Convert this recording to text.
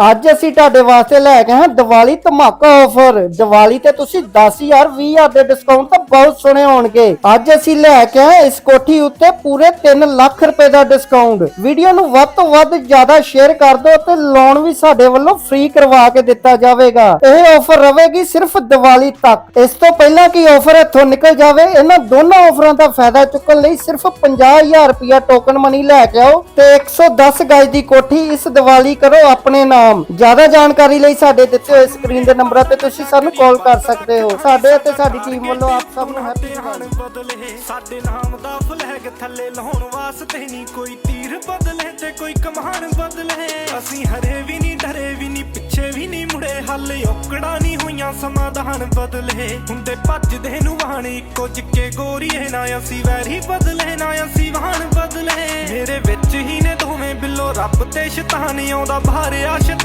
ਅੱਜ ਅਸੀਂ ਤੁਹਾਡੇ ਵਾਸਤੇ ਲੈ ਕੇ ਹਾਂ ਦੀਵਾਲੀ ਧਮਾਕਾ ਆਫਰ ਦੀਵਾਲੀ ਤੇ ਤੁਸੀਂ 10000 20000 ਦੇ ਡਿਸਕਾਊਂਟ ਤਾਂ ਬਹੁਤ ਸੋਹਣੇ ਹੋਣਗੇ ਅੱਜ ਅਸੀਂ ਲੈ ਕੇ ਆਏ ਇਸ ਕੋਠੀ ਉੱਤੇ ਪੂਰੇ 3 ਲੱਖ ਰੁਪਏ ਦਾ ਡਿਸਕਾਊਂਟ ਵੀਡੀਓ ਨੂੰ ਵੱਧ ਤੋਂ ਵੱਧ ਜ਼ਿਆਦਾ ਸ਼ੇਅਰ ਕਰ ਦਿਓ ਤੇ ਲੋਨ ਵੀ ਸਾਡੇ ਵੱਲੋਂ ਫ੍ਰੀ ਕਰਵਾ ਕੇ ਦਿੱਤਾ ਜਾਵੇਗਾ। ਇਹ ਆਫਰ ਰਹੇਗੀ ਸਿਰਫ ਦੀਵਾਲੀ ਤੱਕ। ਇਸ ਤੋਂ ਪਹਿਲਾਂ ਕਿ ਆਫਰ ਇੱਥੋਂ ਨਿਕਲ ਜਾਵੇ, ਇਹਨਾਂ ਦੋਨਾਂ ਆਫਰਾਂ ਦਾ ਫਾਇਦਾ ਚੁੱਕਣ ਲਈ ਸਿਰਫ 50000 ਰੁਪਇਆ ਟੋਕਨ ਮਨੀ ਲੈ ਕੇ ਆਓ ਤੇ 110 ਗਜ ਦੀ ਕੋਠੀ ਇਸ ਦੀਵਾਲੀ ਕਰੋ ਆਪਣੇ ਨਾਲ ਨਾਮ, ਜ਼ਿਆਦਾ ਜਾਣਕਾਰੀ ਲਈ ਸਾਡੇ ਦਿੱਤੇ ਹੋਏ ਸਕਰੀਨ ਦੇ ਨੰਬਰਾਂ ਤੇ ਤੁਸੀਂ ਸਾਨੂੰ ਕਾਲ ਕਰ ਸਕਦੇ ਹੋ। ਸਾਡੇ ਅਤੇ ਸਾਡੀ ਟੀਮ ਵੱਲੋਂ ਆਪ ਸਭ ਨੂੰ ਹੈਪੀ ਦੀਵਾਲੀ ਬਦਲੇ, ਸਾਡੇ ਨਾਮ ਦਾ ਫਲੈਗ ਥੱਲੇ ਲਾਉਣ ਵਾਸਤੇ ਨਹੀਂ ਕੋਈ ਤੀਰ ਬਦਲੇ ਤੇ ਕੋਈ ਕਮਾਨ ਬਦਲੇ। ਅਸੀਂ ਹਰੇ ਵੀ ਨਹੀਂ ਡਰੇ ਵੀ ਨਹੀਂ ਪਿੱਛੇ ਵੀ ਨਹੀਂ ਮੁੜੇ। ਹਾਲੇ ਔਕੜਾ ਨਹੀਂ ਹੋਈਆਂ ਸਮਾਧਾਨ ਬਦਲੇ। ਹੁੰਦੇ ਭੱਜਦੇ ਨੂੰ ਵਾਹਣ ਇੱਕੋ ਜਿੱਕੇ ਗੋਰੀਏ, ਨਾ ਅਸੀਂ ਵੈਰੀ ਬਦਲੇ, ਨਾ ਅਸੀਂ ਵਾਹਣ ਨੇ ਦੋਵੇਂ ਬਿੱਲੋ ਰੱਬ ਤੇ ਸ਼ੈਤਾਨ ਆਉਂਦਾ ਬਾਹਰ ਆ